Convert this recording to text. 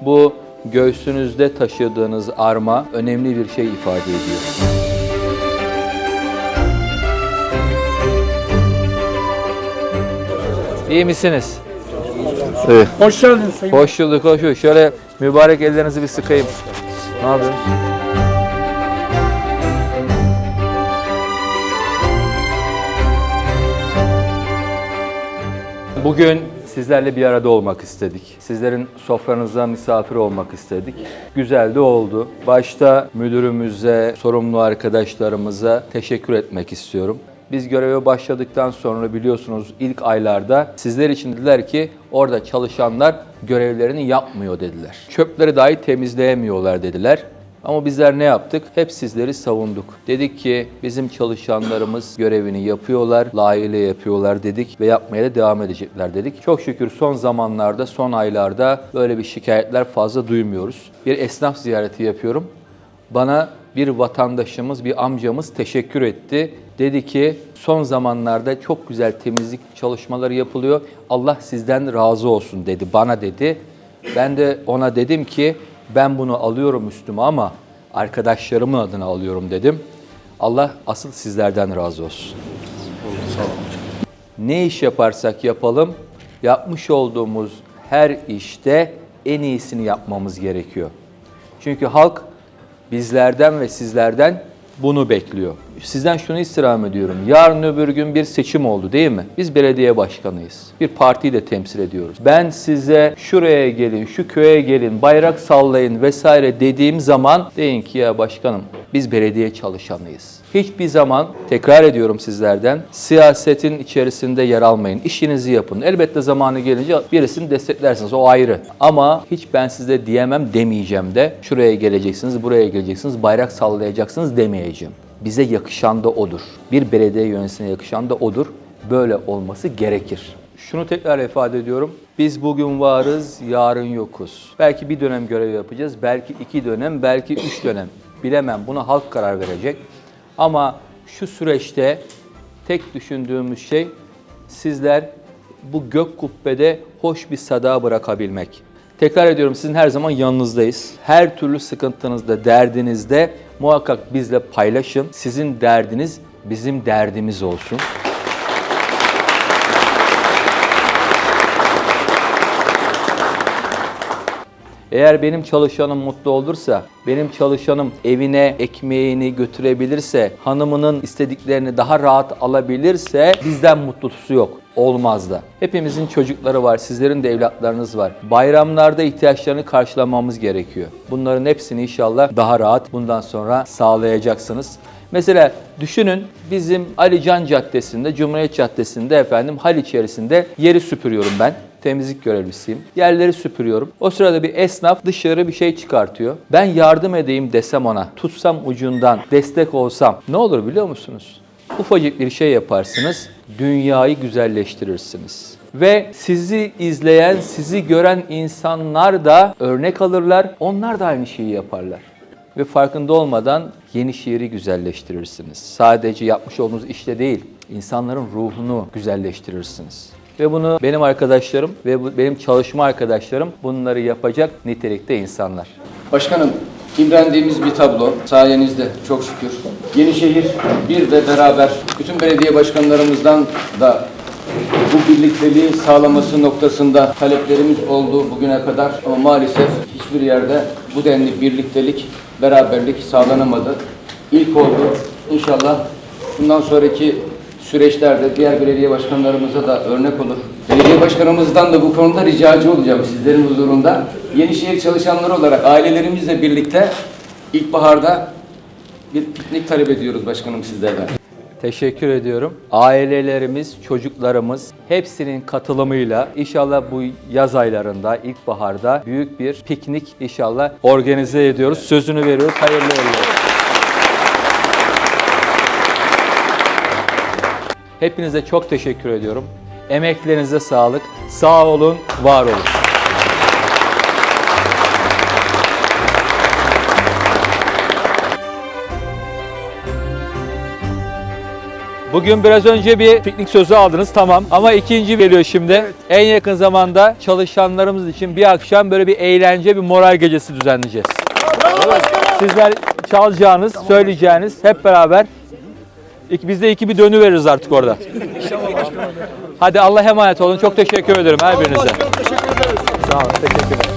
Bu göğsünüzde taşıdığınız arma önemli bir şey ifade ediyor. İyi misiniz? Evet. Hoş geldin Sayın Hoş bulduk, hoş bulduk. Şöyle mübarek ellerinizi bir sıkayım. Ne yapıyorsun? Bugün sizlerle bir arada olmak istedik. Sizlerin sofranıza misafir olmak istedik. Güzel de oldu. Başta müdürümüze, sorumlu arkadaşlarımıza teşekkür etmek istiyorum. Biz göreve başladıktan sonra biliyorsunuz ilk aylarda sizler için dediler ki orada çalışanlar görevlerini yapmıyor dediler. Çöpleri dahi temizleyemiyorlar dediler. Ama bizler ne yaptık? Hep sizleri savunduk. Dedik ki bizim çalışanlarımız görevini yapıyorlar, layığıyla yapıyorlar dedik ve yapmaya da devam edecekler dedik. Çok şükür son zamanlarda, son aylarda böyle bir şikayetler fazla duymuyoruz. Bir esnaf ziyareti yapıyorum. Bana bir vatandaşımız, bir amcamız teşekkür etti. Dedi ki son zamanlarda çok güzel temizlik çalışmaları yapılıyor. Allah sizden razı olsun dedi, bana dedi. Ben de ona dedim ki ben bunu alıyorum üstüme ama arkadaşlarımın adına alıyorum dedim. Allah asıl sizlerden razı olsun. Ne iş yaparsak yapalım, yapmış olduğumuz her işte en iyisini yapmamız gerekiyor. Çünkü halk bizlerden ve sizlerden bunu bekliyor. Sizden şunu istirham ediyorum. Yarın öbür gün bir seçim oldu değil mi? Biz belediye başkanıyız. Bir partiyi de temsil ediyoruz. Ben size şuraya gelin, şu köye gelin, bayrak sallayın vesaire dediğim zaman deyin ki ya başkanım biz belediye çalışanıyız. Hiçbir zaman tekrar ediyorum sizlerden siyasetin içerisinde yer almayın. İşinizi yapın. Elbette zamanı gelince birisini desteklersiniz o ayrı. Ama hiç ben size diyemem demeyeceğim de şuraya geleceksiniz, buraya geleceksiniz, bayrak sallayacaksınız demeyeceğim. Bize yakışan da odur. Bir belediye yöneticisine yakışan da odur. Böyle olması gerekir. Şunu tekrar ifade ediyorum. Biz bugün varız, yarın yokuz. Belki bir dönem görev yapacağız, belki iki dönem, belki üç dönem. Bilemem. Buna halk karar verecek. Ama şu süreçte tek düşündüğümüz şey sizler bu gök kubbede hoş bir sada bırakabilmek. Tekrar ediyorum sizin her zaman yanınızdayız. Her türlü sıkıntınızda, derdinizde muhakkak bizle paylaşın. Sizin derdiniz bizim derdimiz olsun. Eğer benim çalışanım mutlu olursa, benim çalışanım evine ekmeğini götürebilirse, hanımının istediklerini daha rahat alabilirse bizden mutlusu yok. Olmaz da. Hepimizin çocukları var, sizlerin de evlatlarınız var. Bayramlarda ihtiyaçlarını karşılamamız gerekiyor. Bunların hepsini inşallah daha rahat bundan sonra sağlayacaksınız. Mesela düşünün bizim Ali Can Caddesi'nde, Cumhuriyet Caddesi'nde efendim hal içerisinde yeri süpürüyorum ben temizlik görevlisiyim. Yerleri süpürüyorum. O sırada bir esnaf dışarı bir şey çıkartıyor. Ben yardım edeyim desem ona, tutsam ucundan, destek olsam ne olur biliyor musunuz? Ufacık bir şey yaparsınız, dünyayı güzelleştirirsiniz. Ve sizi izleyen, sizi gören insanlar da örnek alırlar. Onlar da aynı şeyi yaparlar. Ve farkında olmadan yeni şiiri güzelleştirirsiniz. Sadece yapmış olduğunuz işte değil, insanların ruhunu güzelleştirirsiniz. Ve bunu benim arkadaşlarım ve bu- benim çalışma arkadaşlarım bunları yapacak nitelikte insanlar. Başkanım, imrendiğimiz bir tablo sayenizde çok şükür. Yenişehir bir ve beraber bütün belediye başkanlarımızdan da bu birlikteliği sağlaması noktasında taleplerimiz oldu bugüne kadar ama maalesef hiçbir yerde bu denli birliktelik, beraberlik sağlanamadı. İlk oldu. İnşallah bundan sonraki süreçlerde diğer belediye başkanlarımıza da örnek olur. Belediye başkanımızdan da bu konuda ricacı olacağım sizlerin huzurunda. Yenişehir çalışanları olarak ailelerimizle birlikte ilkbaharda bir piknik talep ediyoruz başkanım sizlerden. Teşekkür ediyorum. Ailelerimiz, çocuklarımız hepsinin katılımıyla inşallah bu yaz aylarında, ilkbaharda büyük bir piknik inşallah organize ediyoruz. Sözünü veriyoruz. Hayırlı olsun. Hepinize çok teşekkür ediyorum. Emeklerinize sağlık. Sağ olun, var olun. Bugün biraz önce bir piknik sözü aldınız tamam ama ikinci geliyor şimdi. En yakın zamanda çalışanlarımız için bir akşam böyle bir eğlence, bir moral gecesi düzenleyeceğiz. Sizler çalacağınız, söyleyeceğiniz hep beraber biz de iki bir dönü veririz artık orada. Hadi Allah'a emanet olun. Çok teşekkür ederim her birinize. Sağ olun. Teşekkürler.